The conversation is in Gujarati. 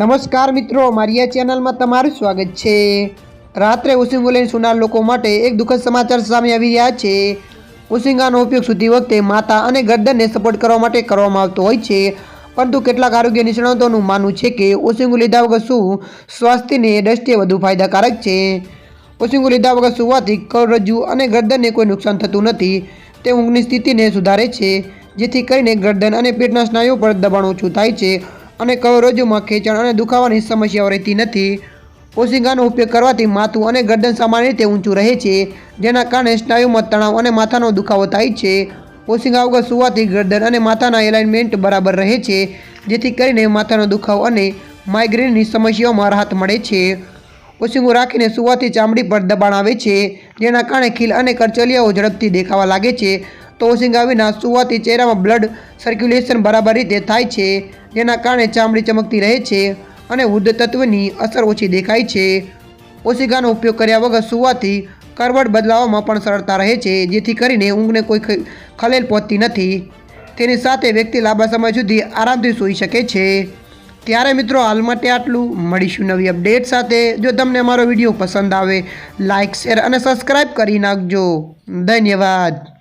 નમસ્કાર મિત્રો, મારી આ ચેનલમાં તમારું સ્વાગત છે. રાત્રે ઉસિંગો લઈને સુનાર લોકો માટે એક દુઃખદ સમાચાર સામે આવી રહ્યા છે. ઉસિંગાનો ઉપયોગ સુધી વખતે માથા અને ગરદનને સપોર્ટ કરવા માટે કરવામાં આવતો હોય છે. પરંતુ કેટલાક આરોગ્ય નિષ્ણાતોનું માનવું છે કે ઉસિંગુ લીધા વગર શું સ્વાસ્થ્યની દ્રષ્ટિએ વધુ ફાયદાકારક છે? ઉસિંગુ લીધા વગર સુવાથી કરોડરજ્જુ અને ગરદનને કોઈ નુકસાન થતું નથી. તે ઊંઘની સ્થિતિને સુધારે છે, જેથી કરીને ગરદન અને પેટના સ્નાયુઓ પર દબાણ ઓછું થાય છે. અને કરોડરજ્જુમાં ખેંચાણ અને દુખાવાની સમસ્યાઓ રહેતી નથી. ઓશિંગાનો ઉપયોગ કરવાથી માથું અને ગરદન સામાન્ય રીતે ઊંચું રહે છે, જેના કારણે સ્નાયુમાં તણાવ અને માથાનો દુખાવો થાય છે. ઓશિંગા વગર સુવાથી ગરદન અને માથાના એલાઇનમેન્ટ બરાબર રહે છે, જેથી કરીને માથાનો દુખાવો અને માઇગ્રેનની સમસ્યાઓમાં રાહત મળે છે. ઓશિંગો રાખીને સુવાથી ચામડી પર દબાણ આવે છે, જેના કારણે ખીલ અને કરચલિયાઓ ઝડપથી દેખાવા લાગે છે. તો ઓશિંગા વિના સુવાથી ચહેરામાં બ્લડ સર્ક્યુલેશન બરાબર રીતે થાય છે, જેના કારણે ચામડી ચમકતી રહે છે અને વૃદ્ધ તત્વની અસર ઓછી દેખાય છે. ઓશિકાનો ઉપયોગ કર્યા વગર સુવાથી કરવટ બદલાવવામાં પણ સરળતા રહે છે, જેથી કરીને ઊંઘને કોઈ ખલેલ પહોંચતી નથી. તેની સાથે વ્યક્તિ લાંબા સમય સુધી આરામથી સૂઈ શકે છે. ત્યારે મિત્રો હાલ માટે આટલું. મળીશું નવી અપડેટ સાથે. જો તમને અમારો વીડિયો પસંદ આવે લાઇક શેર અને સબસ્ક્રાઈબ કરી નાખજો. ધન્યવાદ.